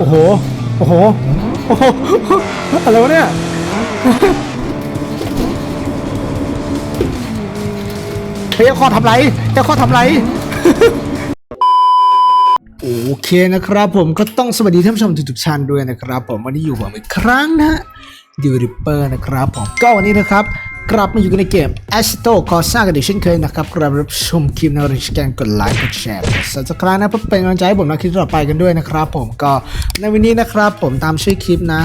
โอ้โห โอ้โห โอ้โห อะไรวะเนี่ย เฮ้ยเอาข้อทำไรเอาข้อทำไร โอเคนะครับผมก็ต้องสวัสดีท่านผู้ชมทุกๆท่านด้วยนะครับ ผมวันนี้อยู่ผมอีกครั้งนะฮะดิวริปเปอร์นะครับผมก็วันนี้นะครับ กลับมาอยู่กันในเกม a s t o c o s a กันอีกเช่นเคยนะครับกลับมารับชมคลิปนริชแกนกดไลค์กดแชร์กด subscribe นะเพื่อเป็นกำลังใจให้ผมในคลิปต่อไปกันด้วยนะครับผมก็ในวันนี้นะครับผมตามชื่อคลิปนะ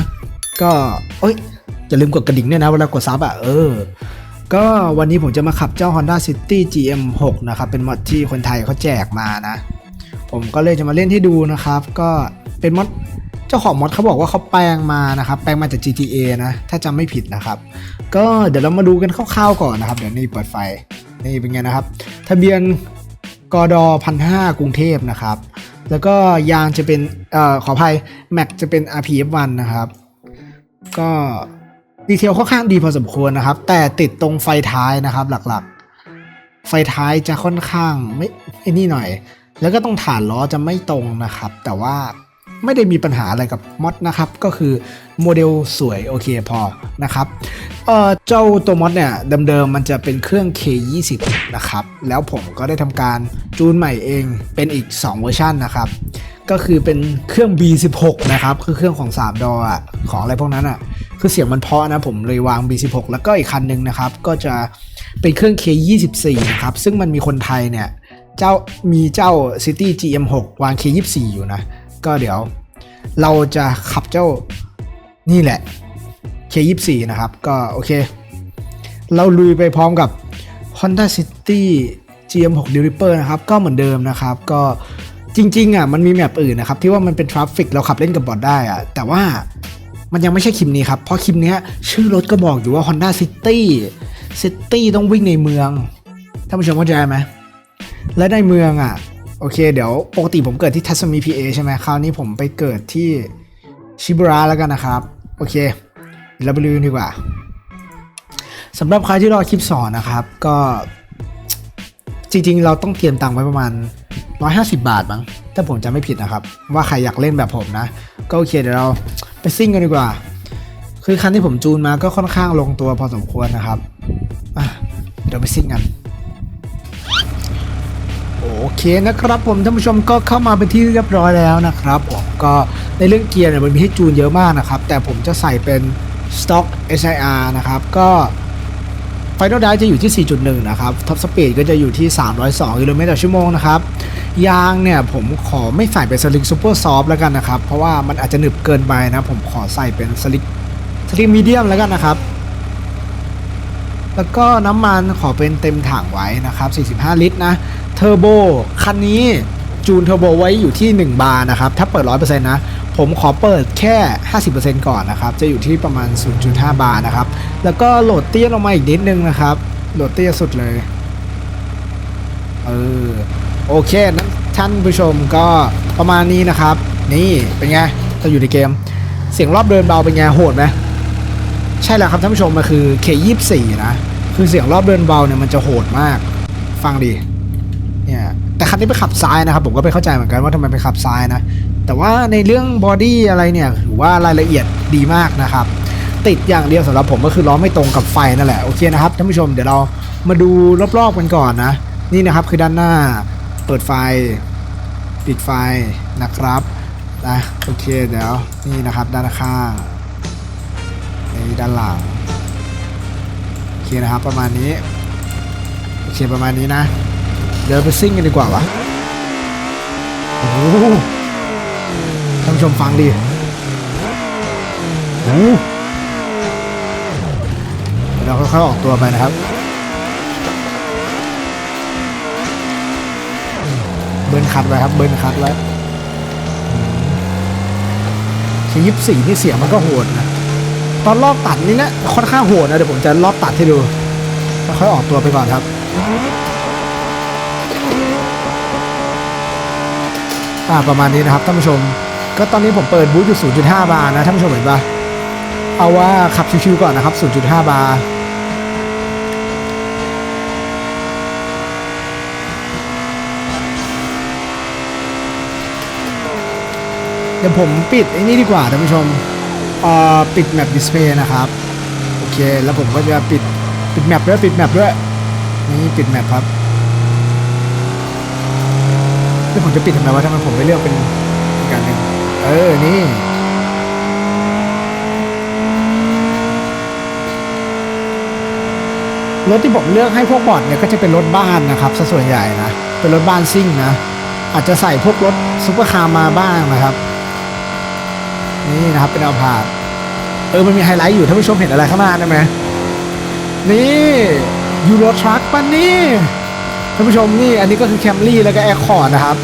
ก็เอ้ยอย่าลืมกดกระดิ่งด้วยนะเวลากดซับอะเออ ก็วันนี้ผมจะมาขับเจ้า Honda City GM6 นะครับ เป็นมอดที่คนไทยเขาแจกมานะ ผมก็เลยจะมาเล่นให้ดูนะครับ ก็เป็นมอด เจ้าของมอดเขาบอกว่าเขาแปลงมานะครับ แปลงมาจาก GTA นะ ถ้าจำไม่ผิดนะครับ ก็เดี๋ยวเรามาดูกันคร่าวๆก่อนนะครับ เดี๋ยวนี่เปิดไฟ นี่เป็นไงนะครับ ทะเบียนกดพันห้ากรุงเทพนะครับ แล้วก็ยางจะเป็นเอ่อขออภัยแม็กจะเป็น RPF1 นะครับ ก็ดีเทลค่อนข้างดีพอสมควรนะครับ แต่ติดตรงไฟท้ายนะครับ หลักๆ ไฟท้ายจะค่อนข้างไม่ไอ้นี่หน่อย แล้วก็ต้องฐานล้อจะไม่ตรงนะครับ แต่ว่า ไม่ได้มีปัญหาอะไรกับมอดนะครับ ก็คือโมเดลสวยโอเคพอนะครับเอ่อเจ้าตัวมอดเนี่ยเดิมๆมันจะเป็นเครื่อง K20 นะครับ แล้วผมก็ได้ทำการจูนใหม่เองเป็นอีก 2 เวอร์ชันนะครับ ก็คือเป็นเครื่อง B16 นะครับ คือเครื่องของ 3 ดออะของอะไรพวกนั้นอะคือเสียงมันเพาะนะผมเลยวาง B16 แล้วก็อีกคันหนึ่งนะครับ ก็จะเป็นเครื่อง K24 นะครับ ซึ่งมันมีคนไทยเนี่ยเจ้ามีเจ้า City GM6 วาง K24 อยู่นะ ก็เดี๋ยว เราจะขับเจ้านี่แหละ K24 นะครับ ก็โอเค เราลุยไปพร้อมกับ Honda City GM6 d e l i p e r นะครับ ก็เหมือนเดิมนะครับ ก็จริงๆอะมันมีแมปอื่นนะครับ ที่ว่ามันเป็นทราฟฟิกเราขับเล่นกับบอทได้อะแต่ว่ามันยังไม่ใช่คลิปนี้ครับ เพราะคลิปเนี้ยชื่อรถก็บอกอยู่ว่า Honda City City ต้องวิ่งในเมืองท่านผู้ชมเข้าใจไหมและในเมืองอะ โอเค เดี๋ยวปกติผมเกิดที่ทัศมีพีเอใช่ไหมคราวนี้ผมไปเกิดที่ชิบุระแล้วกันนะครับ โอเคเราไปดูกันดีกว่าสำหรับใครที่รอคลิปสอนนะครับ ก็จริงๆ เราต้องเตรียมตังค์ไว้ประมาณ 150 บาทมั้งถ้าผมจำไม่ผิดนะครับ ว่าใครอยากเล่นแบบผมนะ ก็โอเคเดี๋ยวเราไปซิ่งกันดีกว่า คือคันที่ผมจูนมาก็ค่อนข้างลงตัวพอสมควรนะครับเดี๋ยวไปซิ่งกัน เคนะครับผมท่านผู้ชมก็เข้ามาเป็นที่เรียบร้อยแล้วนะครับผมก็ในเรื่องเกียร์เนี่ยมันมีให้จูนเยอะมากนะครับ แต่ผมจะใส่เป็น Stock SIR นะครับก็ Final Drive จะอยู่ที่ 4.1 นะครับ Top Speed ก็จะอยู่ที่ 302กิโลเมตรต่อชั่วโมงนะครับยางเนี่ยผมขอไม่ใส่เป็นสลิงซูเปอร์ซอฟแล้วกันนะครับ เพราะว่ามันอาจจะหนึบเกินไปนะ ผมขอใส่เป็นสลิงสลิงมีเดียมแล้วกันนะครับ แล้วก็น้ำมันขอเป็นเต็มถังไว้นะครับ 45 ลิตรนะเทอร์โบคันนี้จูนเทอร์โบไว้อยู่ที่ 1 บาร์นะครับ ถ้าเปิด 100%นะ ผมขอเปิดแค่ 50%ก่อนนะครับ จะอยู่ที่ประมาณ 0.5 บาร์นะครับ แล้วก็โหลดเตี้ยลงมาอีกนิดนึงนะครับ โหลดเตี้ยสุดเลย เออ โอเคนั้นท่านผู้ชมก็ประมาณนี้นะครับ นี่เป็นไงเราอยู่ในเกม เสียงรอบเดินเบาเป็นไงโหดไหมใช่แล้วครับท่านผู้ชมมันคือ K24 นะ คือเสียงรอบเดินเบาเนี่ยมันจะโหดมาก ฟังดิเนี่ยแต่คันนี้ไปขับซ้ายนะครับ ผมก็ไม่เข้าใจเหมือนกันว่าทำไมไปขับซ้ายนะ แต่ว่าในเรื่องบอดี้อะไรเนี่ยถือว่ารายละเอียดดีมากนะครับ ติดอย่างเดียวสำหรับผมก็คือล้อไม่ตรงกับไฟนั่นแหละโอเคนะครับท่านผู้ชมเดี๋ยวเรามาดูรอบๆกันก่อนนะ นี่นะครับคือด้านหน้าเปิดไฟ ปิดไฟนะครับนะโอเคเดี๋ยวนี่นะครับด้านข้างนี่ด้านหลัง เคนะครับประมาณนี้ โอเคประมาณนี้นะ เดี๋ยวไปซิ่งกันดีกว่าวะโอ้ท่านผู้ชมฟังดิโอ้โหเดี๋ยวเราค่อยๆออกตัวไปนะครับ เบิร์นคัดไว้ครับ เบิร์นคัดไว้ทียิบสี่นี่เสียงมันก็โหดนะ ตอนรอบตัดนี่นะค่อนข้างโหดนะเดี๋ยวผมจะรอบตัดให้ดูค่อยๆออกตัวไปก่อนครับอ่าประมาณนี้นะครับท่านผู้ชม ก็ตอนนี้ผมเปิดบูทอยู่ 0.5 บาร์นะท่านผู้ชมเห็นปะเอาว่าขับชิวๆก่อนนะครับ 0.5 บาร์เดี๋ยวผมปิดไอ้นี่ดีกว่าท่านผู้ชม ปิดแมปดิสเพย์นะครับ โอเค แล้วผมก็จะปิดปิดแมปด้วยปิดแมปด้วย นี่ปิดแมปครับแล้วผมจะปิดทำไมวะทำไมผมไม่เลือกเป็นอีกการหนึ่งเออ นี่รถที่ผมเลือกให้พวกบอดเนี่ยก็จะเป็นรถบ้านนะครับซะส่วนใหญ่นะ เป็นรถบ้านซิ่งนะ อาจจะใส่พวกรถซุปเปอร์คาร์มาบ้างนะครับ นี่นะครับเป็นเอาผาดเออมันมีไฮไลท์อยู่ท่านผู้ชมเห็นอะไรข้างหน้าได้ไหมนี่ยูโรทรัคปันนี่ท่านผู้ชมนี่อันนี้ก็คือแคมรี่แล้วก็แอร์คอร์ดนะครับ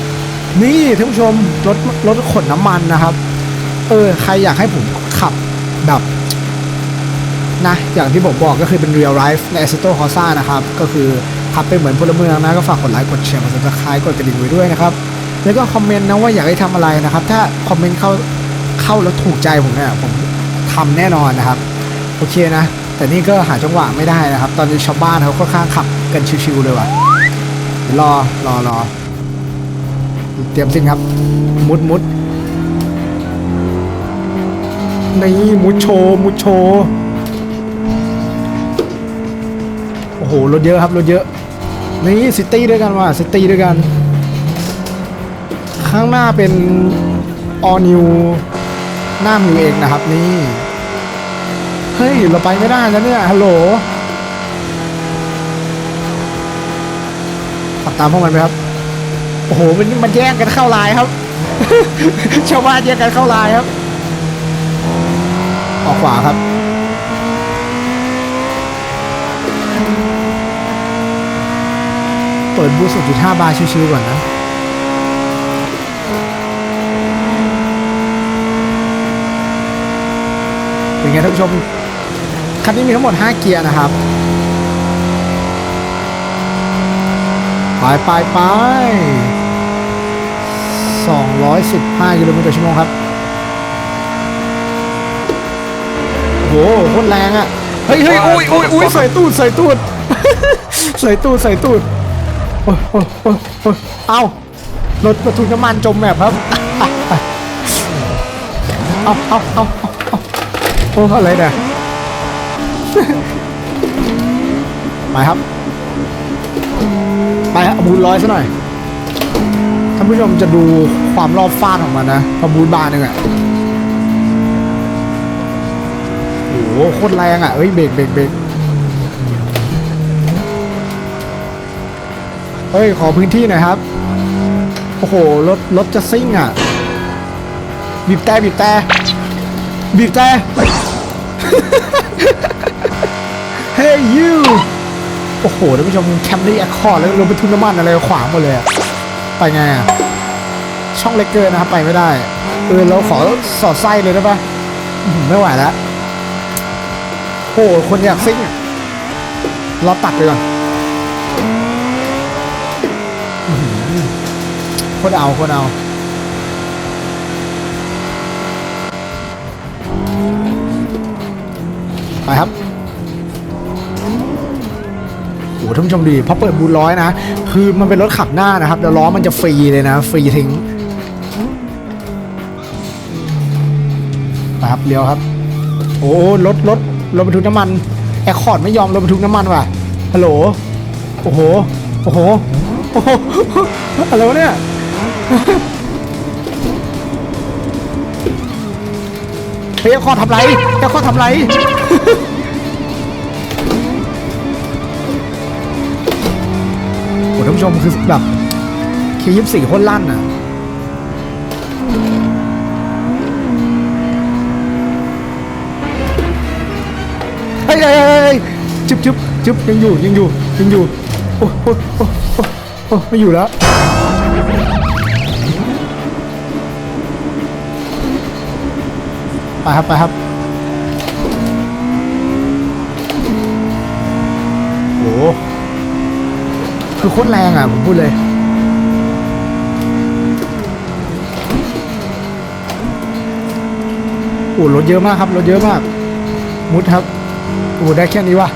นี่ท่านผู้ชมรถรถขนน้ำมันนะครับ เออใครอยากให้ผมขับแบบนะอย่างที่ผมบอกก็คือเป็น real life ใน Assetto Corsa นะครับ ก็คือขับเป็นเหมือนพลเมืองนะ ก็ฝากกดไลค์กดแชร์กด subscribe กดกระดิ่งไว้ด้วยนะครับ แล้วก็คอมเมนต์นะว่าอยากให้ทำอะไรนะครับ ถ้าคอมเมนต์เข้า เข้าแล้วถูกใจผมเนี่ยผมทำแน่นอนนะครับโอเคนะ แต่นี่ก็หาจังหวะไม่ได้นะครับ ตอนนี้ชาวบ้านเขาค่อนข้างขับกันชิวๆเลยว่ะรอรอรอเตรียมสิ้นครับ มุดมุดนี่มุดโชว์มุดโชว์โอ้โหรถเยอะครับรถเยอะ นี่ซิตี้ด้วยกันว่ะซิตี้ด้วยกัน ข้างหน้าเป็นออนิว หน้ามิวเองนะครับนี่เฮ้ยเราไปไม่ได้แล้วเนี่ยฮัลโหลขับตามพวกมันไปครับโอ้โหมันมันแย่งกันเข้าลายครับ ชาวบ้านแย่งกันเข้าลายครับ ออกขวาครับ เปิดบูสุดจุดห้าบาร์ชิวๆก่อนนะ เป็นไงท่านผู้ชม คันนี้มีทั้งหมด 5 เกียร์นะครับ ไปไปไป215กิโลเมตรต่อชั่วโมงครับโอ้โหโคตรแรงอะ เฮ้ยเฮ้ยอุ้ยอุ้ยอุ้ยใส่ตูดใส่ตูดใส่ตูดใส่ตูดโอ้ยโอ้ยโอ้ยโอ้ยเอ้ารถบรรทุกน้ำมันจมแมพครับ เอาเอาเอาเโอ้อะไรเนี่ย ไปครับ ไปครับบูนร้อยซะหน่อย ท่านผู้ชมจะดูความรอบฟาดของมันนะพอบูนบานหนึ่งอะโอ้โหโคตรแรงอะเอ้ยเบรกเบรกเบรกเฮ้ย ขอพื้นที่หน่อยครับ โอ้โห รถ รถจะซิ่งอะ บีบแต่บีบแต่บีบแต่ เฮ้ยยูโอ้โหท่านผู้ชมแคมรี่แอคคอร์แล้วรถบรรทุกน้ำมันอะไรขวางหมดเลยอะไปไงอะช่องเล็กเกินนะครับไปไม่ได้ เออเราขอสอดไส้เลยได้ปะอื้อหือไม่ไหวแล้วโอ้โหคนอยากซิ่งอะเราตัดไปก่อนคตรเอาคตรเอา ผู้ชมดีพอเปิดบูทร้อยนะ คือมันเป็นรถขับหน้านะครับแล้วล้อมันจะฟรีเลยนะ ฟรีทิ้งไปครับเลี้ยวครับ โอ้รถรถรถบรรทุกน้ำมันแอคคอร์ดไม่ยอมรถบรรทุกน้ำมันว่ะฮัลโหลโอ้โหโอ้โหโอ้โหอะไรวะเนี่ยเฮ้ยแอคคอร์ดทำไรแอคคอร์ดทำไร ผู้ชมคือแบบคิวยิบสี่คนลั่นอะเฮ้ยเฮ้ยเฮ้ยจึ๊บจึ๊บจึ๊บยังอยู่ยังอยู่ยังอยู่โอ้โอ้โอ้โอ้ไม่อยู่แล้วไปครับไปครับ โอ้โห คือโคตรแรงอะ ผมพูดเลย โอ้รถเยอะมากครับ รถเยอะมาก มุดครับ โอ้ได้แค่นี้วะ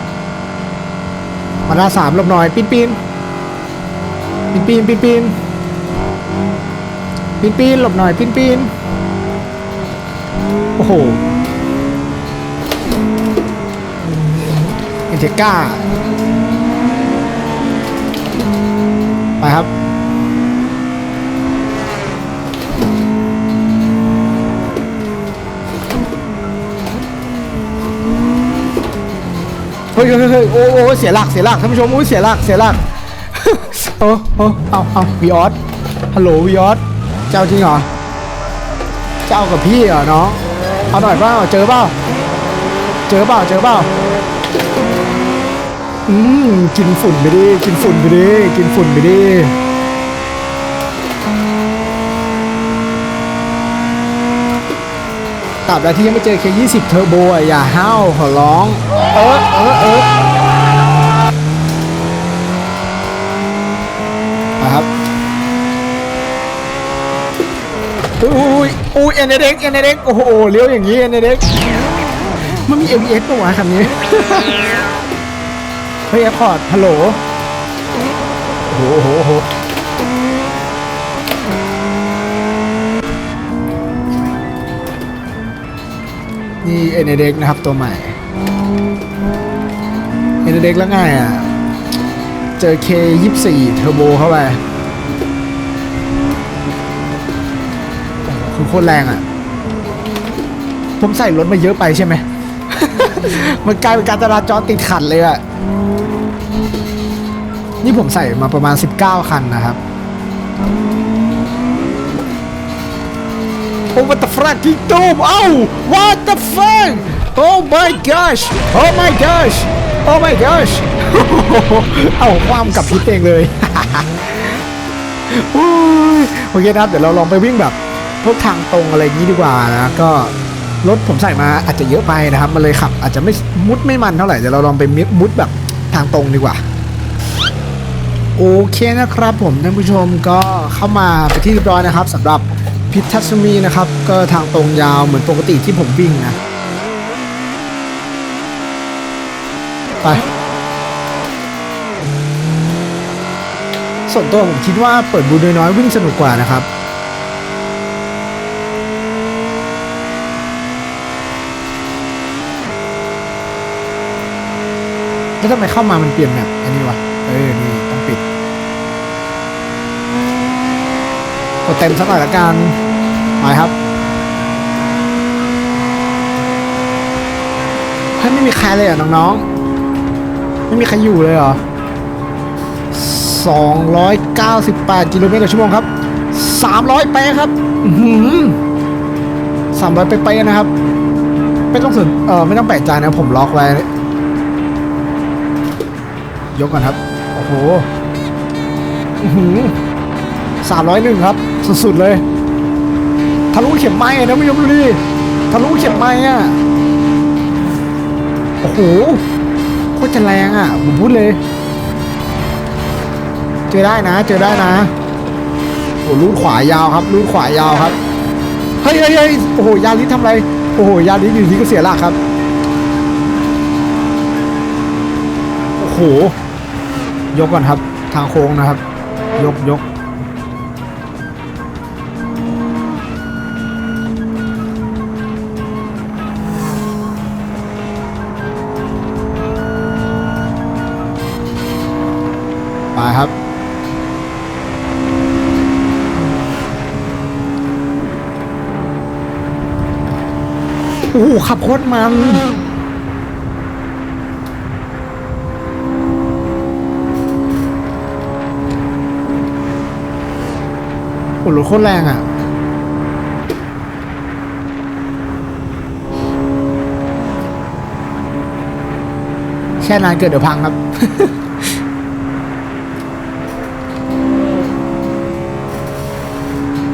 มาด้าสามลบหน่อย ปีนปีนปีนปีนปีนปีนปีนปีนหลบหน่อยปีนปีนโอ้โหเอเทก้า ไปครับ เฮ้ยเฮ้ยเฮ้ยโอ้โอ้เสียหลักเสียหลักท่านผู้ชมอุ้ยเสียหลักเสียหลักโอ้โอ้เอาเอาวีออสฮัลโหลวีออสเจ้าจริงเหรอ เจ้ากับพี่เหรอน้องเอาหน่อยเปล่าเจอเปล่าเจอเปล่าเจอเปล่า อืมกินฝุ่นไปดิกินฝุ่นไปดิกินฝุ่นไปดิตราบใดที่ยังไม่เจอ K20 เทอร์โบอะอย่าห้าวขอร้อง เออเออเออไปครับอุ้ยอุ้ยเอ็นเด็กเอ็นเด็กโอ้โหเลี้ยวอย่างนี้เอ็นเด็กมันมี ABS ปะวะคันนี้ เฮ้ยแอร์พอร์ตฮัลโหลโอ้โหโหนี่เอเนเด็กนะครับตัวใหม่เอเนเด็กแล้วไงอะ เจอ K24 เทอร์โบเข้าไปคือโคตรแรงอะ ผมใส่รถมาเยอะไปใช่ไหม มันกลายเป็นการจราจรติดขัดเลยอะ นี่ผมใส่มาประมาณ 19 คันนะครับ โอ้ what the fuck ที่ตูมเอ้า what the fuck oh my gosh oh my gosh oh my gosh เอาความกับพิษเองเลยโอเคนะครับ เดี๋ยวเราลองไปวิ่งแบบพวกทางตรงอะไรอย่างนี้ดีกว่านะ ก็รถผมใส่มาอาจจะเยอะไปนะครับ มันเลยขับ อาจจะไม่มุดไม่มันเท่าไหร่เดี๋ยวเราลองไปมุดแบบางตรงดีกว่า โอเคนะครับผมท่านผู้ชมก็เข้ามาไปที่เรียบร้อยนะครับสำหรับพิทัศมีนะครับ ก็ทางตรงยาวเหมือนปกติที่ผมวิ่งนะ ไปส่วนตัวผมคิดว่าเปิดบูน้อยๆวิ่งสนุกกว่านะครับ แล้วทำไมเข้ามามันเปลี่ยนแบบอันนี้วะ เออ นี่ต้องปิด กดเต็มสักหน่อยละกันไปครับเฮ้ยไม่มีใครเลยอะน้องๆ ไม่มีใครอยู่เลยเหรอ 298 กิโลเมตรต่อชั่วโมงครับ 300เป๊ะครับอื้อหือ300เป๊ะๆนะครับ ไม่ต้องสนเออไม่ต้องแปลกใจนะผมล็อกไว้ ยกก่อนครับ โอ้โหอื้อหือสามร้อยหนึ่งครับ สุดๆเลย ทะลุเข็มไม้อะนะไม่ยอมดูดิทะลุเข็มไม้อะ โอ้โหโคตรจะแรงอะ ผมพูดเลย เจอได้นะ เจอได้นะ โอ้ลูดขวายาวครับลูดขวายาวครับเฮ้ยเฮ้ยเฮ้ยโอ้โห ยาลิสทำอะไร โอ้โห ยาลิสอยู่ที่ก็เสียหลักครับ โอ้โห ยกก่อนครับ ทางโค้งนะครับ ยกยกไปครับ โอ้โหขับโคตรมัน โอ้โหรถโคตรแรงอะแค่นานเกิดเดี๋ยวพังครับ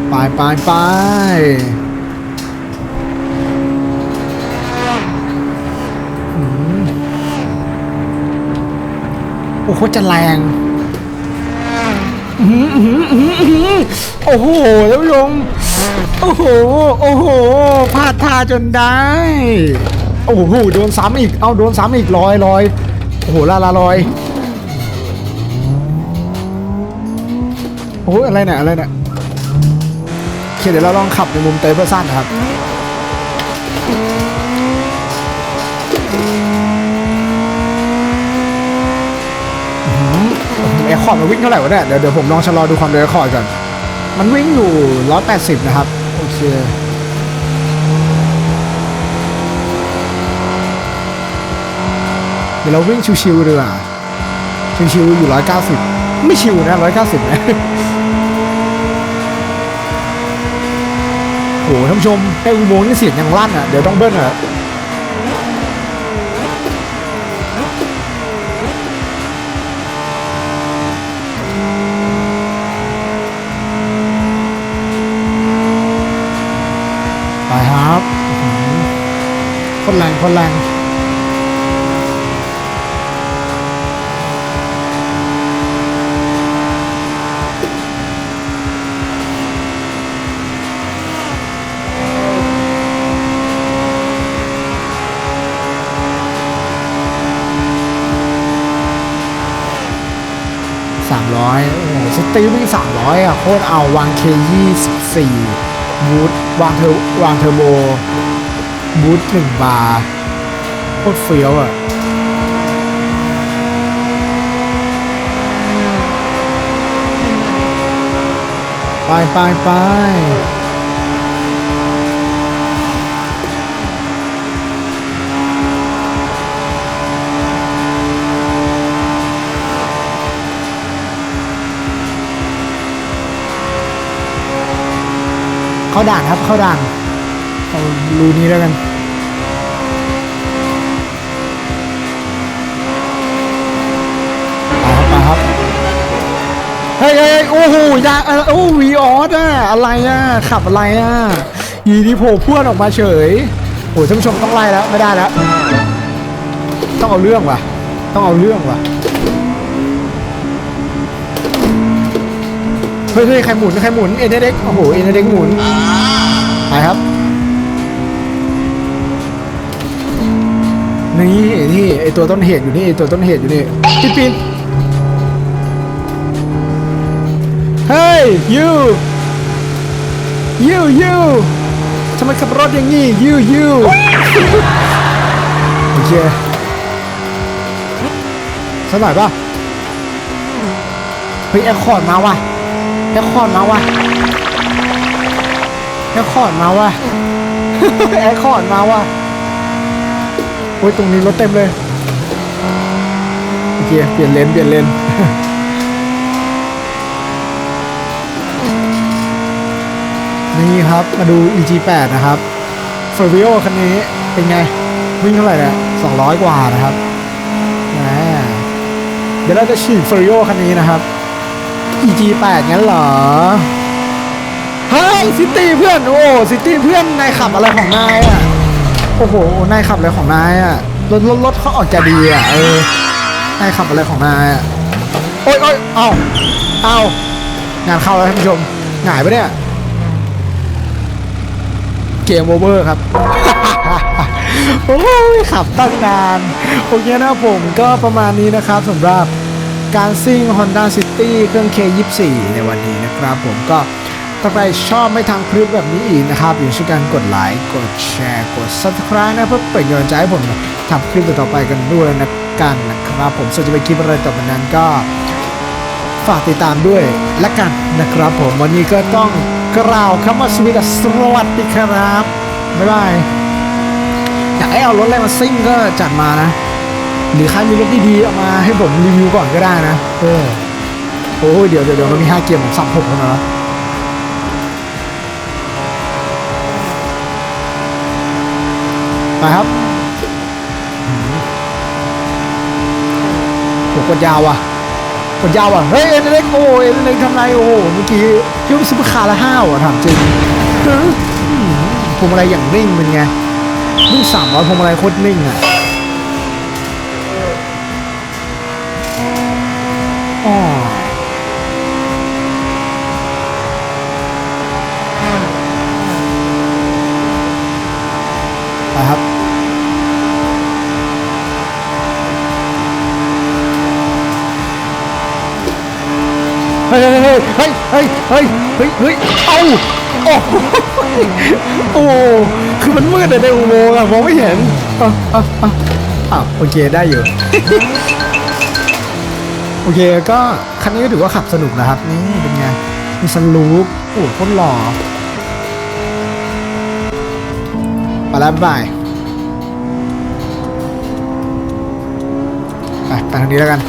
ไปไปไปอืมโอ้โหจะแรง อื้อหืออื้อหืออื้อหือโอ้โหท่านผู้ชมโอ้โห โอ้โห พลาดท่าจนได้ โอ้โห โดนซ้ำอีก เอาโดนซ้ำอีกลอยลอยโอ้โห ลาลาลอย โอ้โห อะไรเนี่ย อะไรเนี่ยโอเคเดี๋ยวเราลองขับในมุมเตยเพื่อสั้นนะครับ เอคอร์ดมันวิ่งเท่าไหร่วะเนี่ยเดี๋ยวเดี๋ยวผมลองชะลอดูความเร็วเอคอร์ดก่อน มันวิ่งอยู่ 180 นะครับ โอเคเดี๋ยวเราวิ่งชิวๆดีกว่าชิวๆอยู่ 190 ไม่ชิวนะ 190 นะโหท่านผู้ชมไอ้อุโมงค์นี่เสียงยังลั่นอะ เดี๋ยวต้องเบิ้ลอะ แรงคนแรงสามร้อยโอ้โหสตีวิ่งสามร้อยอะ โคตรเอาวางเคยี่สิบสี่บูทวางเทอร์วางเทอร์โบ บูทหนึ่งบาร์โคตรเฟี้ยวอะไปไปไปเข้าด่านครับเข้าด่าน เอารูนี้แล้วกันไปครับไปครับเฮ้ยเฮ้ยโอ้โหยาเออโอ้วีออสอะอะไรอะขับอะไรอะยีดีโผล่พรวดออกมาเฉยโอ้ยท่านผู้ชมต้องไล่แล้วไม่ได้แล้ว ต้องเอาเรื่องว่ะ ต้องเอาเรื่องว่ะเฮ้ยเฮ้ยใครหมุนใครหมุนเอ็นเด็กโอ้โหเอ็นเด็กหมุนไปครับ นี่นี่ไอตัวต้นเหตุอยู่นี่ไอตัวต้นเหตุอยู่นี่ปีนปีนเฮ้ย you you you ทำไมขับรถอย่างงี้ you you โอเคสักหน่อยป่ะเฮ้ยแอคคอร์ดมาว่ะแอคคอร์ดมาว่ะแอคคอร์ดมาว่ะแอคคอร์ดมาว่ะ โอ้ยตรงนี้รถเต็มเลยโอเคเปลี่ยนเลนเปลี่ยนเลนนี่ครับมาดู EG8 นะครับเฟอร์วิโอคันนี้เป็นไง วิ่งเท่าไหร่เนี่ย200 กว่านะครับแหมเดี๋ยวเราจะฉีดเฟอร์วิโอคันนี้นะครับ EG8 งั้นเหรอเฮ้ยซิตี้เพื่อน โอ้ซิตี้เพื่อนนายขับอะไรของนายอะ โอ้โห นายขับอะไรของนายอะ รถรถรถเขาออกจะดีอะ เออ นายขับอะไรของนายอะ โอ้ยโอ้ยเอ้าเอ้างานเข้าแล้วท่านผู้ชม หงายไปะเนี่ย เกมโอเวอร์ครับโอ้ยขับตั้งนาน โอเคนะผมก็ประมาณนี้นะครับสำหรับการซิ่ง Honda City เครื่อง K24 ในวันนี้นะครับผมก็ ถ้าใครชอบไม่ทางคลิปแบบนี้อีกนะครับอย่าลืมกันกดไลค์กดแชร์กด Subscribe นะเพื่อเป็นกำลังใจให้ผมทำคลิปต่อไปกันด้วยนะกันนะครับ ผมส่วนจะเป็นคลิปอะไรต่อไปนั้นก็ฝากติดตามด้วยและกันนะครับ ผมวันนี้ก็ต้องกล่าวคำว่าสวีดสวัสดีครับ บ๊ายบายอยากให้เอารถอะไรมาซิ่งก็จัดมานะ หรือใครมีรถดีๆเอามาให้ผมรีวิวก่อนก็ได้นะ เออโอ้ยเดี๋ยวเดี๋ยวเดี๋ยวมันมีห้าเกียร์ผมสับผมแล้วนะ ไปครับโหกดยาวอะกดยาวอะ เฮ้ยเอ็นเล็กโอ้เอ็นเล็กทำไรโอ้โหเมื่อกี้คิดว่าซุปเปอร์คาร์ละห้าวอะถามจริงพวงมาลัยอย่างนิ่งเป็นไงนิ่งสามร้อยพวงมาลัยโคตรนิ่งอะอ๋อไปครับ เฮ้ยเฮ้ยเฮ้ยเฮ้ยเฮ้ยเฮ้ยเอ้าโอ้โหโอ้คือมันมืดอะในอุโมงค์อะมองไม่เห็นอะอะอะอะโอเคได้อยู่โอเคก็คันนี้ก็ถือว่าขับสนุกนะครับนี่เป็นไงมีสลูปโอ้โหโคตรหล่อไปแล้วบายบายไปไปทางนี้แล้วกัน